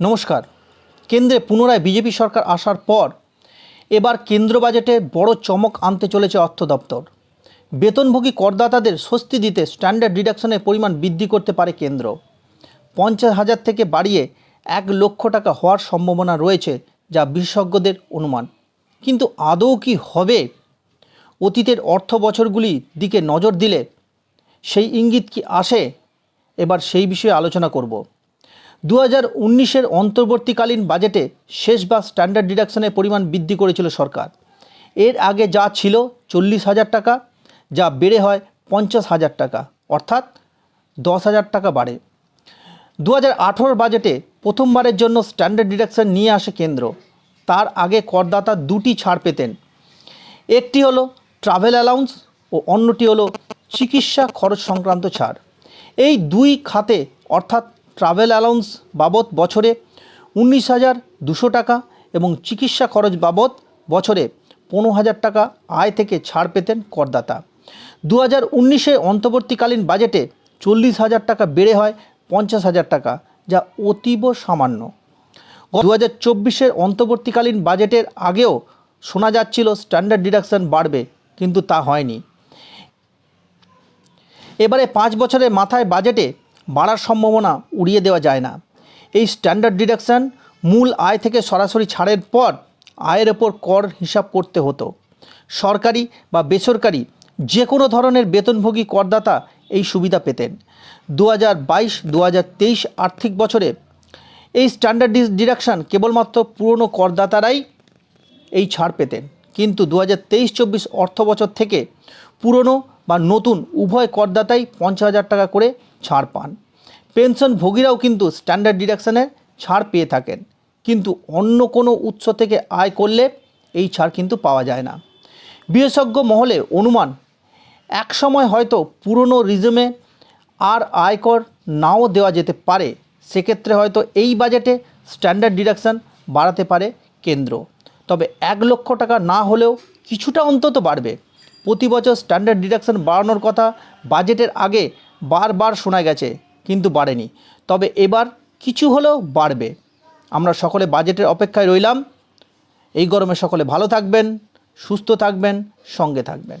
নমস্কার। কেন্দ্রে পুনরায় বিজেপি সরকার আসার পর এবার কেন্দ্র বাজেটে বড় চমক আনতে চলেছে অর্থ দপ্তর। বেতনভোগী করদাতাদের স্বস্তি দিতে স্ট্যান্ডার্ড ডিডাকশনের পরিমাণ বৃদ্ধি করতে পারে কেন্দ্র। পঞ্চাশ হাজার থেকে বাড়িয়ে এক লক্ষ টাকা হওয়ার সম্ভাবনা রয়েছে, যা বিশেষজ্ঞদের অনুমান। কিন্তু আদৌ কি হবে? অতীতের অর্থ বছরগুলির দিকে নজর দিলে সেই ইঙ্গিত কি আসে? এবার সেই বিষয়ে আলোচনা করব। দু হাজার উনিশের অন্তর্বর্তীকালীন বাজেটে শেষ বা স্ট্যান্ডার্ড ডিডাকশনের পরিমাণ বৃদ্ধি করেছিল সরকার। এর আগে যা ছিল চল্লিশ হাজার টাকা, যা বেড়ে হয় পঞ্চাশ হাজার টাকা, অর্থাৎ দশ হাজার টাকা বাড়ে। দু হাজার বাজেটে প্রথমবারের জন্য স্ট্যান্ডার্ড ডিডাকশন নিয়ে আসে কেন্দ্র। তার আগে করদাতা দুটি ছাড় পেতেন। একটি হলো ট্রাভেল অ্যালাউন্স ও অন্যটি হলো চিকিৎসা খরচ সংক্রান্ত ছাড়। এই দুই খাতে, অর্থাৎ ট্রাভেল অ্যালাউন্স বাবদ বছরে উনিশ হাজার দুশো টাকা এবং চিকিৎসা খরচ বাবদ বছরে পনেরো হাজার টাকা আয় থেকে ছাড় পেতেন করদাতা। দু হাজার উনিশে অন্তর্বর্তীকালীন বাজেটে চল্লিশ হাজার টাকা বেড়ে হয় পঞ্চাশ হাজার টাকা, যা অতীব সামান্য। দু হাজার চব্বিশের অন্তর্বর্তীকালীন বাজেটের আগেও শোনা যাচ্ছিল স্ট্যান্ডার্ড ডিডাকশন বাড়বে, কিন্তু তা হয়নি। এবারে পাঁচ বছরের মাথায় বাজেটে বাড়ার সম্ভাবনা উড়িয়ে দেওয়া যায় না। এই স্ট্যান্ডার্ড ডিডাকশন মূল আয় থেকে সরাসরি ছাড়ের পর আয়ের ওপর কর হিসাব করতে হতো। সরকারি বা বেসরকারি যে কোনো ধরনের বেতনভোগী করদাতা এই সুবিধা পেতেন। দু হাজার বাইশ দু হাজার তেইশ আর্থিক বছরে এই স্ট্যান্ডার্ড ডিডাকশন কেবলমাত্র পুরনো করদাতারাই এই ছাড় পেতেন। কিন্তু দু হাজার তেইশ, চব্বিশ অর্থ বছর থেকে পুরনো বা নতুন উভয় করদাতাই পঞ্চাশ হাজার টাকা করে ছাড় পান। পেনশন ভোগীরাও কিন্তু স্ট্যান্ডার্ড ডিডাকশনের ছাড় পেয়ে থাকেন। কিন্তু অন্য কোনো উৎস থেকে আয় করলে এই ছাড় কিন্তু পাওয়া যায় না। বিশেষজ্ঞ মহলে অনুমান, এক সময় হয়তো পুরনো রিজমে আর আয়কর নাও দেওয়া যেতে পারে। সেক্ষেত্রে হয়তো এই বাজেটে স্ট্যান্ডার্ড ডিডাকশন বাড়াতে পারে কেন্দ্র। তবে এক লক্ষ টাকা না হলেও কিছুটা অন্তত বাড়বে। প্রতি বছর স্ট্যান্ডার্ড ডিডাকশান বাড়ানোর কথা বাজেটের আগে বারবার শোনা গেছে, কিন্তু বাড়েনি। তবে এবার কিছু হলেও বাড়বে। আমরা সকলে বাজেটের অপেক্ষায় রইলাম। এই গরমে সকলে ভালো থাকবেন, সুস্থ থাকবেন, সঙ্গে থাকবেন।